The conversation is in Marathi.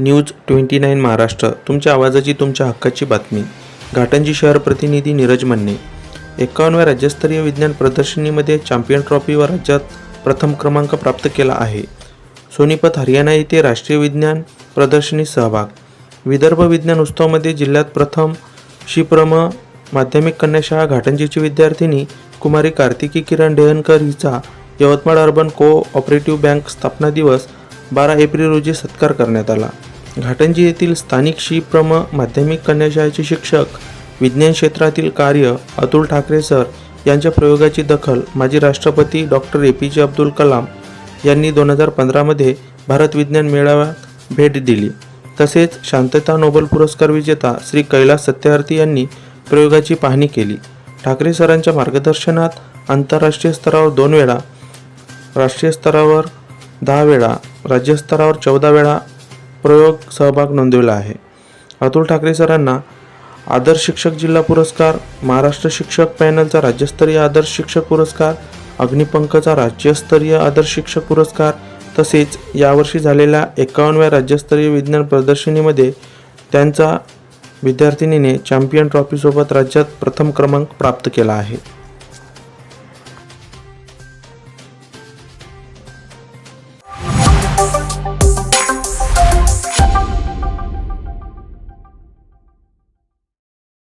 News twenty nine Maharashtra. तुमच्या आवाजाची तुमच्या हक्काची बातमी. घाटंजी शहर प्रतिनिधी नीरज मन्ने. एकावन्नव्या राज्यस्तरीय विज्ञान प्रदर्शनीमध्ये चॅम्पियन ट्रॉफीवर राज्यात प्रथम क्रमांक प्राप्त केला आहे. सोनीपत हरियाणा येथे राष्ट्रीय विज्ञान प्रदर्शनी सहभाग. विदर्भ विज्ञान उत्सवामध्ये जिल्ह्यात प्रथम शिप्रम माध्यमिक कन्याशाळा घाटंजीची विद्यार्थिनी कुमारी कार्तिकी किरण डेहनकर हिचा Yavatmal urban cooperative bank स्थापना दिवस बारा एप्रिल रोजी सत्कार करण्यात आला. घाटंजी येथील स्थानिक शिप्रम माध्यमिक कन्याशाळेचे शिक्षक विज्ञान क्षेत्रातील कार्य अतुल ठाकरे सर यांच्या प्रयोगाची दखल माजी राष्ट्रपती डॉक्टर ए पी जे अब्दुल कलाम यांनी दोन हजार पंधरामध्ये भारत विज्ञान मेळाव्यात भेट दिली. तसेच शांतता नोबेल पुरस्कार विजेता श्री कैलास सत्यार्थी यांनी प्रयोगाची पाहणी केली. ठाकरे सरांच्या मार्गदर्शनात आंतरराष्ट्रीय स्तरावर दोन वेळा राष्ट्रीय स्तरावर दहा वेळा राज्यस्तरावर चौदा वेळा प्रयोग सहभाग नोंदविला आहे. अतुल ठाकरे सरांना आदर्श शिक्षक जिल्हा पुरस्कार महाराष्ट्र शिक्षक पॅनलचा राज्यस्तरीय आदर्श शिक्षक पुरस्कार अग्निपंखचा राज्यस्तरीय आदर्श शिक्षक पुरस्कार तसेच यावर्षी झालेल्या एकावन्नव्या राज्यस्तरीय विज्ञान प्रदर्शनीमध्ये त्यांचा विद्यार्थिनीने चॅम्पियन ट्रॉफीसोबत राज्यात प्रथम क्रमांक प्राप्त केला आहे.